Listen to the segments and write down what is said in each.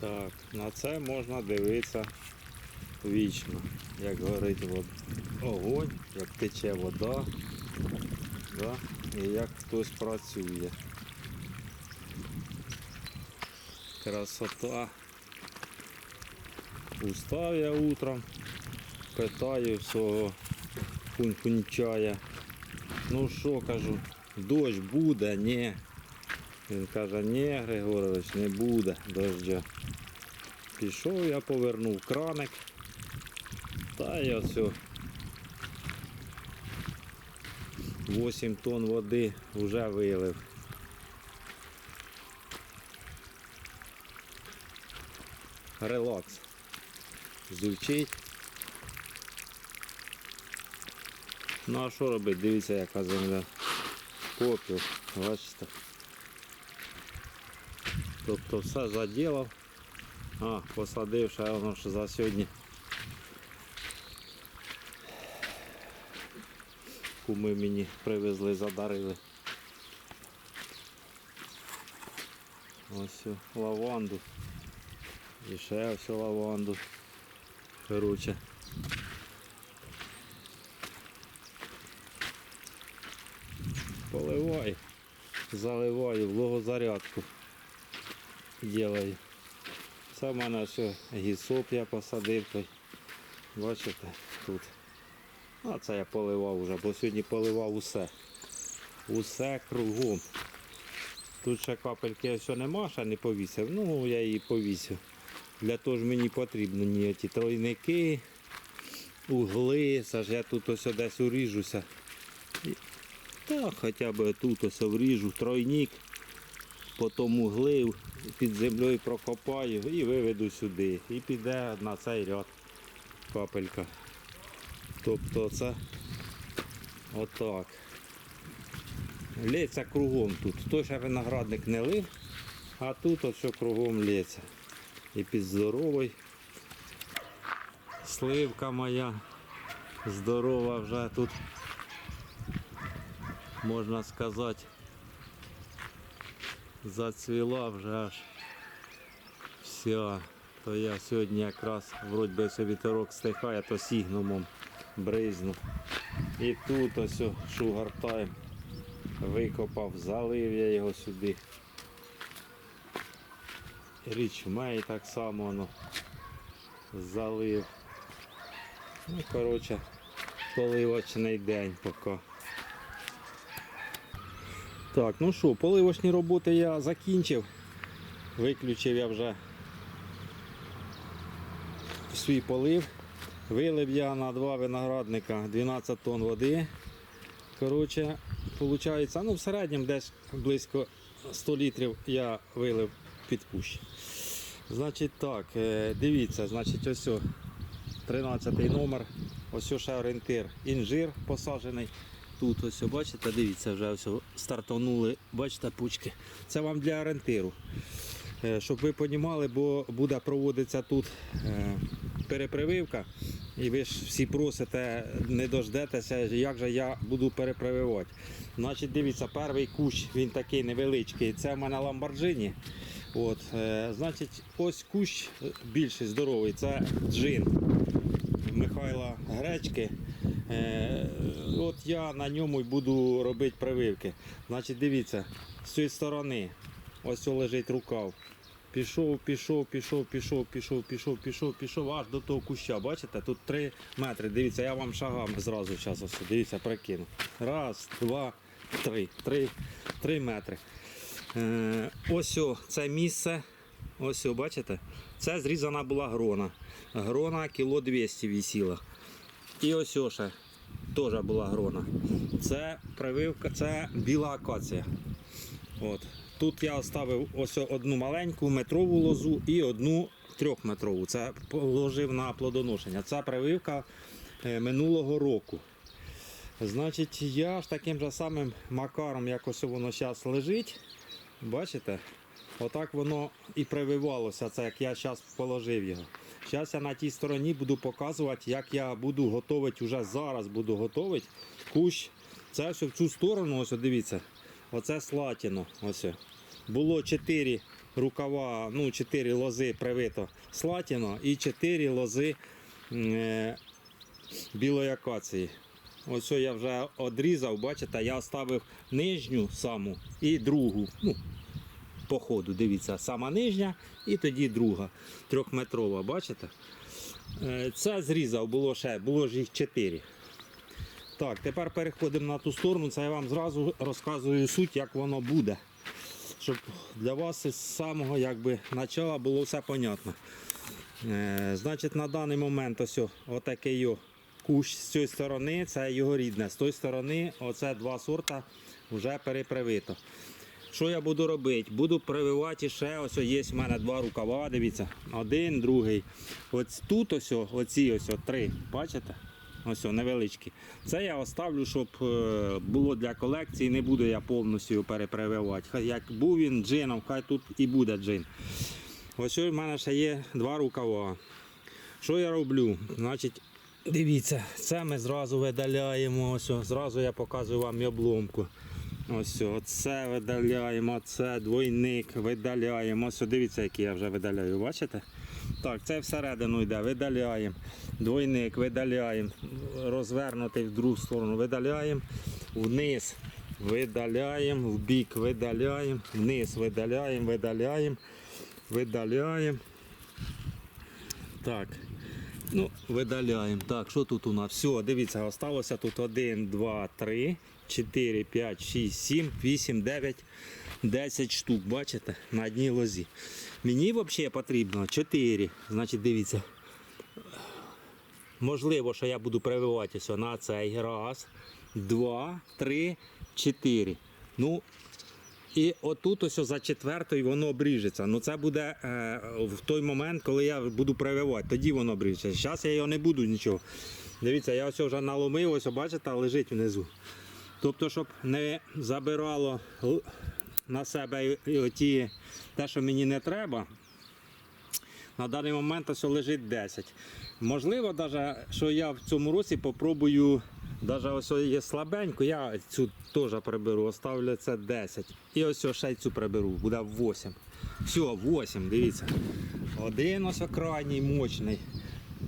Так, на це можна дивитися вічно. Як горить огонь, як тече вода, да? і як хтось працює. Красота. Устав я утром, питаю свого пунь-пунчая. Ну що кажу, дощ буде, ні. Він каже, ні, Григорович, не буде дождя. Пішов, я повернув краник. Та я все. 8 тонн води вже вилив. Релакс. Зучить. Ну а що робити? Дивіться, яка земля. Попіл, бачите. Тобто все заділав. А, посадив ще воно ж за сьогодні. Куми мені привезли, задарили. Ось лаванду. І ще ось лаванду. Короче. Поливай, заливаю, влагозарядку делаю. Це в мене все гісоп я посадив. Той. Бачите, тут. А це я поливав вже, бо сьогодні поливав усе. Усе кругом. Тут ще капельки все нема, ще не повісив. Ну я її повісив. Для того ж мені потрібні ті тройники, угли, це ж я тут ось десь уріжуся. Та хоча б тут ось вріжу тройник, потім угли під землею прокопаю і виведу сюди. І піде на цей ряд капелька. Тобто це отак. Лється кругом тут. Той ще виноградник не лив, а тут що кругом лється. І під здоровий. Сливка моя здорова вже тут. Можна сказати, зацвіла вже аж вся. То я сьогодні якраз вроді би все вітерок стихає, то сігнумом бризну. І тут ось шугар викопав, залив я його сюди. Річ мей так само воно залив. Ну, коротше, поливочний день поки. Так, ну що, поливочні роботи я закінчив. Виключив я вже свій полив. Вилив я на два виноградника 12 тонн води. Коротше, виходить, ну в середньому десь близько 100 літрів я вилив під кущ. Значить так, е, дивіться, значить ось 13 номер, ось ще орієнтир. Інжир посаджений. Тут ось, бачите, дивіться, вже ось стартанули, бачите, пучки. Це вам для орієнтиру. Е, Щоб ви розуміли, бо буде проводитися тут е, перепрививка. І ви ж всі просите, не дождетеся, як же я буду перепрививати. Значить, дивіться, перший кущ, він такий невеличкий. Це в мене ламборджині. От, е, значить, ось кущ більший, здоровий, це джин Михайла Гречки. Е, от я на ньому буду робити прививки. Значить, дивіться, з цієї сторони ось лежить рукав. Пішов, пішов, пішов, пішов, пішов, пішов, пішов, пішов аж до того куща. Бачите, тут 3 метри. Дивіться, я вам шагами зразу зараз дивіться, прикину. Раз, два, три. Три, три метри. Е, ось о, це місце. Ось о, бачите? Це зрізана була грона. Грона кіло 200 висіла. І ось ще теж була грона. Це прививка, це біла акація. От. Тут я оставив ось одну маленьку метрову лозу і одну трьохметрову. Це положив на плодоношення. Це прививка е, минулого року. Значить, я ж таким же самим макаром, як ось воно зараз лежить. Бачите? Отак воно і прививалося, це як я зараз положив його. Зараз я на тій стороні буду показувати, як я буду готувати, вже зараз буду готувати кущ. Це ось в цю сторону, ось дивіться, оце слатіно. Ось. Було 4 рукава, ну, 4 лози привито слатіно і 4 лози е, білої акації. Ось я вже одрізав, бачите, я оставив нижню саму і другу. Ну, по ходу, дивіться, сама нижня і тоді друга, трьохметрова, бачите? Е, Це зрізав, було ще, було ж їх 4. Так, тепер переходимо на ту сторону. Це я вам зразу розказую суть, як воно буде. Щоб для вас із самого якби, начала було все понятно. Е, значить, на даний момент ось отакий кущ з цієї сторони, це його рідне. З тої сторони, оце два сорта вже перепривито. Що я буду робити? Буду прививати ще, ось є в мене два рукава, дивіться, один, другий. Ось тут ось, оці ось три, бачите? Ось невеличкі. Це я оставлю, щоб е, було для колекції, не буду я повністю перепрививати. Хай як був він джином, хай тут і буде джин. Ось у мене ще є два рукава. Що я роблю? Значить, дивіться, це ми зразу видаляємо. Ось, зразу я показую вам обломку. Ось о, це видаляємо, це двойник видаляємо. Ось дивіться, який я вже видаляю, бачите? Так, це всередину йде, видаляємо. Двойник видаляємо, розвернутий в другу сторону видаляємо, вниз видаляємо, в бік видаляємо, вниз видаляємо, видаляємо, видаляємо. Так. Ну, видаляємо. Так, що тут у нас? Все, дивіться, осталося тут 1, 2, 3, 4, 5, 6, 7, 8, 9, 10 штук, бачите, на одній лозі. Мені взагалі потрібно 4. Значить, дивіться. Можливо, що я буду прививатися на цей раз, два, три, чотири. Ну, і отут ось за четвертою воно обріжеться. Ну це буде е, в той момент, коли я буду прививати, тоді воно обріжеться. Зараз я його не буду нічого. Дивіться, я ось вже наломив, ось бачите, лежить внизу. Тобто, щоб не забирало на себе і- і те, що мені не треба. На даний момент ось лежить 10. Можливо, даже, що я в цьому році попробую, даже ось є слабенько, я цю теж приберу, оставлю це 10. І ось ще цю приберу, буде 8. Все, 8, дивіться. Один ось крайній мощний.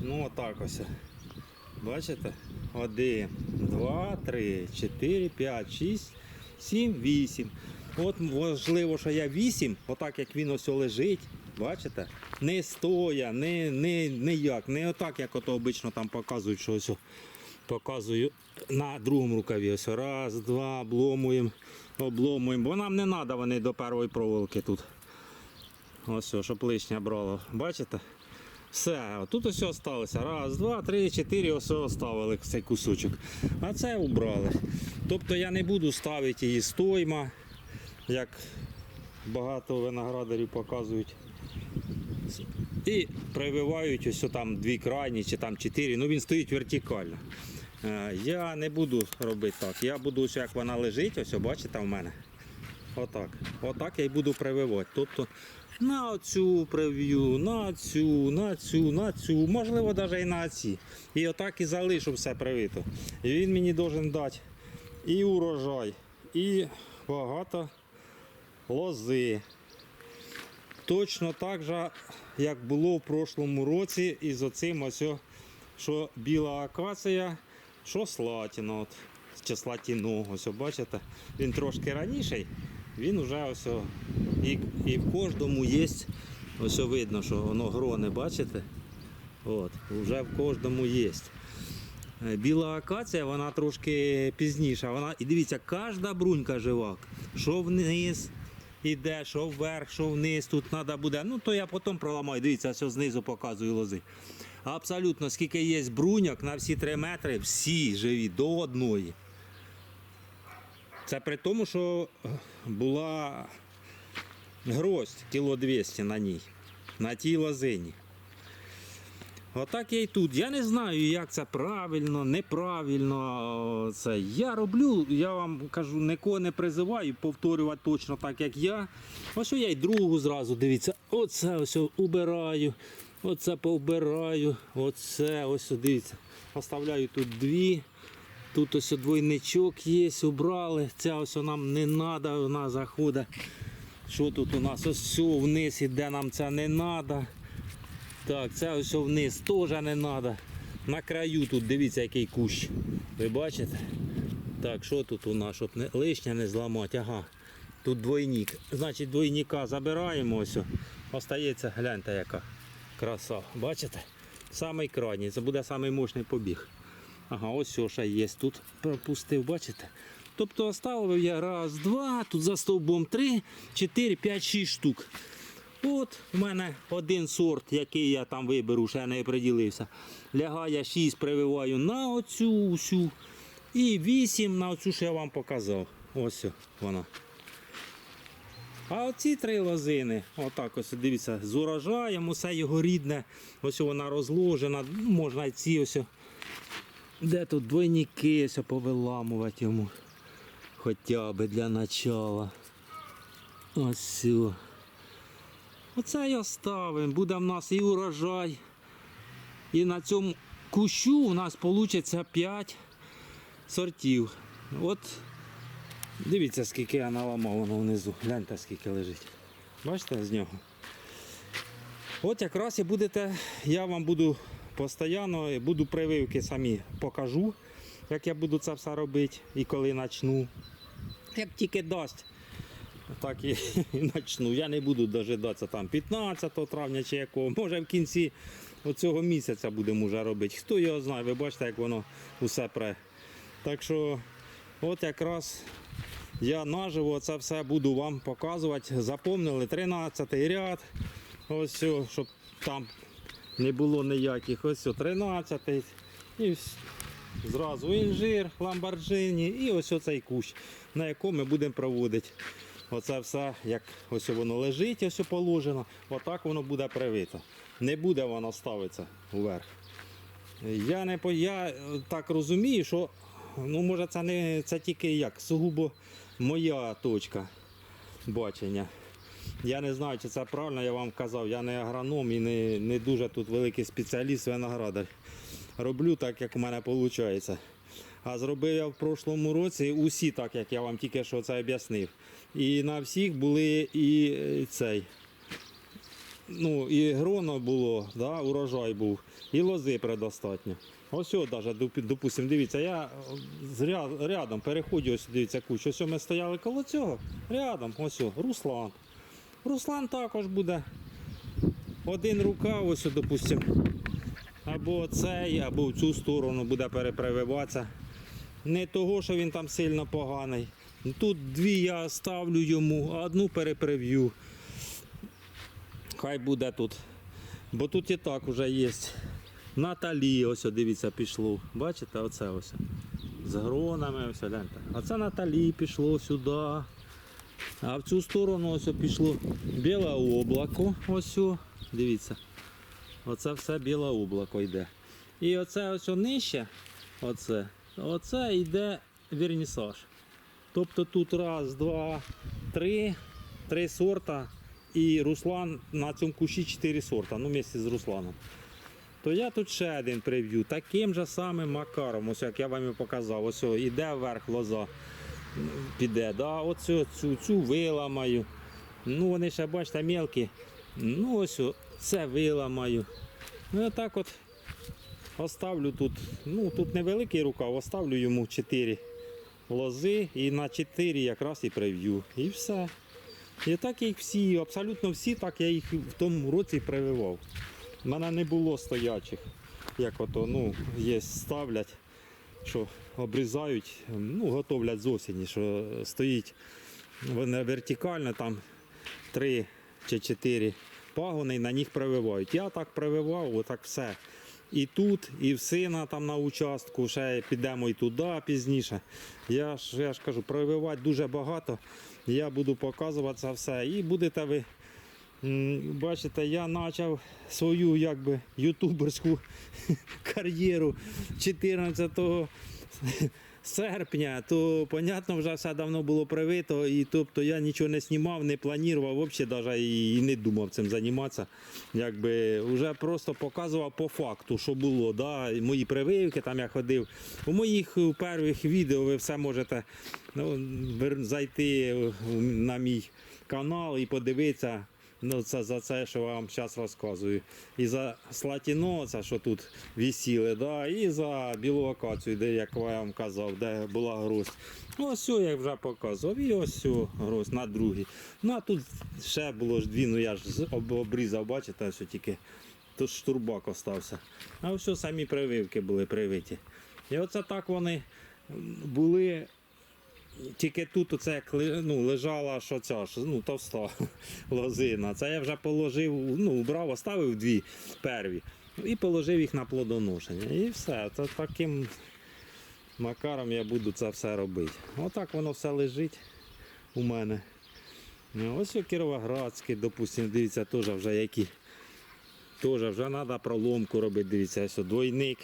Ну отак ось. Бачите? Один, два, три, чотири, п'ять, шість, сім, вісім. От важливо, що я вісім, отак як він ось лежить, бачите? Не стоя, не, не, не як, не отак, як ото обично там показують, що ось показую на другому рукаві. Ось раз, два, обломуємо, обломуємо. Бо нам не треба вони до першої проволоки тут. Ось, щоб лишня брало. Бачите? Все, тут ось осталося. Раз, два, три, чотири, ось оставили цей кусочок. А це убрали. Тобто я не буду ставити її стойма, як багато виноградарів показують. І прививають ось там дві крайні чи там чотири. Ну він стоїть вертикально. Е, Я не буду робити так. Я буду ось як вона лежить, ось бачите в мене. Отак. Отак я й буду прививати. Тобто на цю прив'ю, на цю, на цю, на цю, можливо, навіть і на ці. І отак і залишу все привито. І він мені должен дати і урожай, і багато лози. Точно так же, як було в прошлому році із оцим ось, що біла акація, що слатіно, чи слатіно, ось бачите, він трошки раніший, він вже ось і, і в кожному є, ось видно, що воно грони, бачите? От, вже в кожному є. Е, Біла акація, вона трошки пізніша. Вона, і дивіться, кожна брунька жива. Що вниз іде, що вверх, що вниз. Тут треба буде. Ну, то я потім проламаю. Дивіться, що знизу показую лози. Абсолютно, скільки є бруньок на всі 3 метри, всі живі до одної. Це при тому, що е, була гроздь кіло 200 на ній, на тій лозині. Отак я і тут. Я не знаю, як це правильно, неправильно. Це я роблю, я вам кажу, нікого не призиваю повторювати точно так, як я. Ось я й другу зразу дивіться. Оце ось убираю, оце повбираю, оце ось дивіться. Оставляю тут дві. Тут ось двойничок є, убрали. Ця ось нам не треба, вона заходить Що тут у нас? Ось все вниз іде, нам це не треба. Так, це ось вниз теж не треба. На краю тут дивіться, який кущ. Ви бачите? Так, що тут у нас, щоб не, лишнє не зламати? Ага. Тут двойник. Значить, двойника забираємо ось. Остається, гляньте, яка краса. Бачите? Самий крайній. Це буде самий мощний побіг. Ага, ось ще є. Тут пропустив, бачите? Тобто оставив я раз, два, тут за стовбом три, чотири, п'ять, шість штук. От у мене один сорт, який я там виберу, ще не приділився. Лягає 6, прививаю на оцю всю. І 8 на оцю, що я вам показав. Ось вона. А оці три лозини, отак ось дивіться, з урожаєм, усе його рідне, ось вона розложена, можна ці ось. Де тут двойники повиламувати йому. Хоча б для начала. Ось. Оце й оставимо. Буде в нас і урожай. І на цьому кущу у нас вийде 5 сортів. От дивіться, скільки я наламав внизу. Гляньте, скільки лежить. Бачите з нього? От якраз і будете, я вам буду постійно, буду прививки самі покажу, як я буду це все робити і коли почну. Як тільки дасть, так і, почну. Я не буду дожидатися там 15 травня чи якого. Може в кінці цього місяця будемо вже робити. Хто його знає, ви бачите, як воно усе пре. Так що, от якраз я наживо це все буду вам показувати. Запомнили 13 ряд. Ось, щоб там не було ніяких. Ось все, 13 і зразу інжир, ламборджині і ось оцей кущ, на якому ми будемо проводити. Оце все, як ось воно лежить, ось положено, отак воно буде привито. Не буде воно ставитися вверх. Я не я так розумію, що ну, може це не це тільки як сугубо моя точка бачення. Я не знаю, чи це правильно, я вам казав, я не агроном і не, не дуже тут великий спеціаліст виноградар. Роблю так, як у мене виходить. А зробив я в прошлому році усі так, як я вам тільки що це об'яснив. І на всіх були і е, цей. Ну, і гроно було, да, урожай був, і лози предостатньо. Ось доп- допустим, дивіться, я е, рядом переходжу, ось дивіться кучу. Ось ми стояли коло цього, рядом, ось Руслан. Руслан також буде. Один рукав, ось, допустим, або цей, або в цю сторону буде перепрививатися. Не того, що він там сильно поганий. Тут дві я ставлю йому, а одну переприв'ю. Хай буде тут. Бо тут і так вже є. Наталі, ось дивіться, пішло. Бачите, оце ось. З гронами, ось гляньте. Оце Наталі пішло сюди. А в цю сторону ось пішло біле облако. Ось, дивіться. Оце все біле облако йде. І оце ось нижче, оце, оце йде вернісаж. Тобто тут раз, два, три, три сорта. І Руслан на цьому кущі чотири сорта, ну вместе з Русланом. То я тут ще один приб'ю, таким же самим макаром, ось як я вам і показав. Ось іде вверх лоза, піде. Да? Оцю, цю, цю виламаю. Ну вони ще бачите мелкі. Ну ось це виламаю. Ну і так от оставлю тут. Ну тут невеликий рукав, оставлю йому 4 лози і на 4 якраз і прив'ю. І все. І так їх всі, абсолютно всі, так я їх в тому році прививав. У мене не було стоячих, як ото, ну, є, ставлять, що обрізають, ну, готовлять з осені, що стоїть вони вертикально, там три чи чотири пагони, і на них прививають. Я так прививав, отак все. І тут, і в сина там на участку, ще підемо і туди пізніше. Я ж, я ж кажу, прививати дуже багато. Я буду показувати це все. І будете ви бачите, я почав свою якби ютуберську кар'єру 14 серпня, то понятно, вже все давно було привито, і тобто я нічого не знімав, не планував, взагалі навіть і, не думав цим займатися. Якби вже просто показував по факту, що було. Да? Мої прививки, там я ходив. У моїх перших відео ви все можете ну, зайти на мій канал і подивитися ну, це, за це, що вам зараз розказую. І за слатіно, це що тут висіли, да, і за білу акацію, де, як я вам казав, де була гроздь. Ну, ось я вже показував, і ось гроздь на другій. Ну а тут ще було ж дві, ну я ж обрізав, бачите, що тільки тут штурбак остався. А ось самі прививки були привиті. І оце так вони були. Тільки тут оце ну, лежала що ця ж, ну, товста лозина. Це я вже положив, ну, убрав, оставив дві перві і положив їх на плодоношення. І все. Це таким макаром я буду це все робити. Отак воно все лежить у мене. Ось у Кіровоградський, допустимо, дивіться, теж вже які. Теж вже треба проломку робити, дивіться, ось двойник.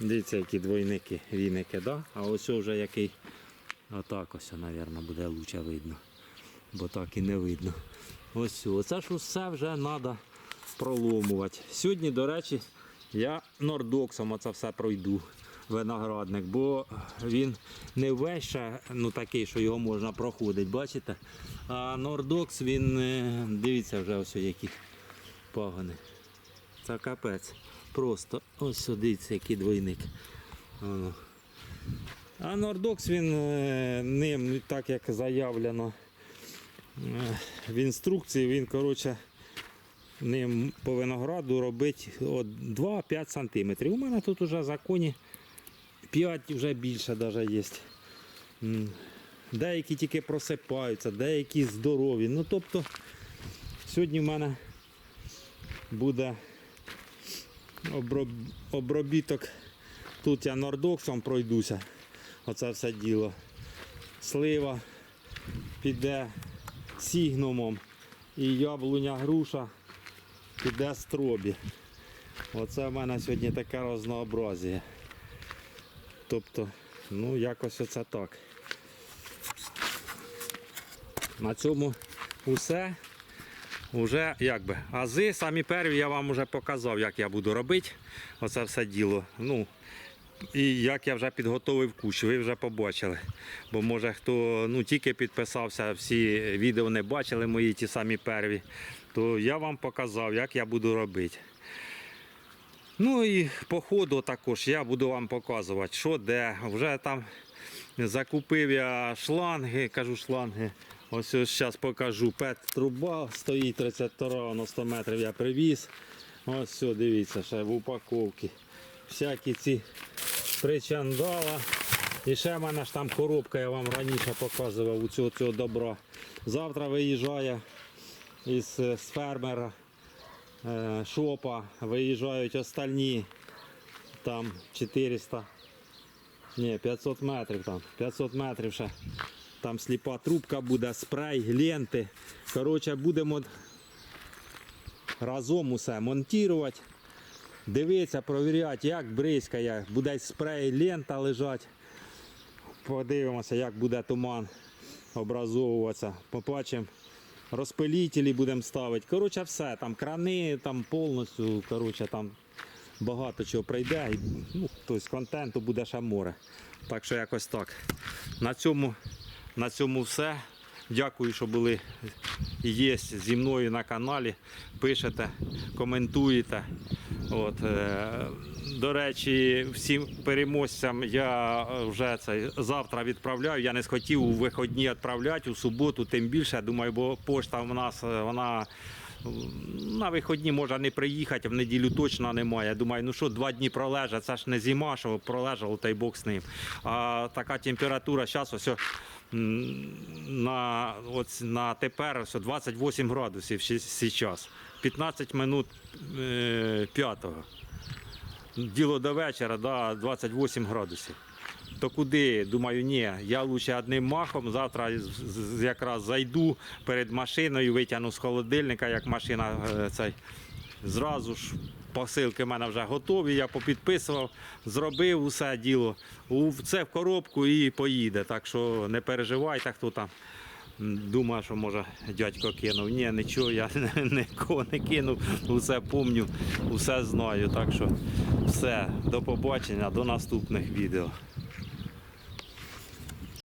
Дивіться, які двойники, віники, да? а ось вже який. Отак ось, мабуть, буде лучше видно. Бо так і не видно. Ось. Оце ж все вже треба проломувати. Сьогодні, до речі, я нордоксом оце все пройду. Виноградник, бо він не весь ще ну, такий, що його можна проходити, бачите? А нордокс він, е, дивіться вже ось які пагони. Це капець. Просто ось дивіться, який двойник. А Нордокс він е, ним, так як заявлено е, в інструкції, він коротше, ним по винограду робить 2-5 см. У мене тут вже законі 5 вже більше навіть є. Деякі тільки просипаються, деякі здорові. Ну тобто сьогодні в мене буде обробіток. Тут я нордоксом пройдуся. Оце все діло. Слива піде сігнумом і яблуня груша піде стробі. Оце в мене сьогодні таке разнообразія. Тобто, ну якось оце так. На цьому усе. Уже якби ази самі перві я вам вже показав, як я буду робити. Оце все діло. Ну, і як я вже підготовив кущ, ви вже побачили. Бо може хто ну, тільки підписався, всі відео не бачили мої ті самі перві, то я вам показав, як я буду робити. Ну і по ходу також я буду вам показувати, що де. Вже там закупив я шланги, кажу шланги. Ось ось зараз покажу. Пет труба стоїть 32 на 100 метрів я привіз. Ось все, дивіться, ще в упаковці. Всякі ці причандала. І ще в мене ж там коробка, я вам раніше показував у цього, цього добра. Завтра виїжджає із, е, з фермера е, шопа, виїжджають остальні там 400, ні, 500 метрів там, 500 метрів ще. Там сліпа трубка буде, спрей, ленти. Коротше, будемо разом усе монтувати. Дивитися, провіряти, як бризкає, буде спрей, лента лежать. Подивимося, як буде туман образовуватися. Побачимо. Розпилітелі будемо ставити. Коротше, все, там крани, там повністю, коротше, там багато чого прийде. І, ну, тобто контенту буде ще море. Так що якось так. На цьому, на цьому все. Дякую, що були і є зі мною на каналі. Пишете, коментуєте. От, е, до речі, всім переможцям я вже це завтра відправляю. Я не схотів у виходні відправляти, у суботу, тим більше. Думаю, бо пошта в нас е, вона. На виходні може не приїхати, в неділю точно немає. Думаю, ну що, два дні пролежать, це ж не зима, що пролежало, та й Бог з ним. А така температура зараз ось на, от, на тепер ось 28 градусів зараз. 15 минут е, п'ятого. Діло до вечора, да, 28 градусів. То куди? Думаю, ні, я лучше одним махом. Завтра якраз зайду перед машиною, витягну з холодильника, як машина е, цей. Зразу ж посилки в мене вже готові, я попідписував, зробив усе діло. Це в коробку і поїде. Так що не переживайте, хто там. М, Думає, що може дядько кинув. Ні, нічого, я нікого не кинув, усе помню, усе знаю. Так що все, до побачення, до наступних відео.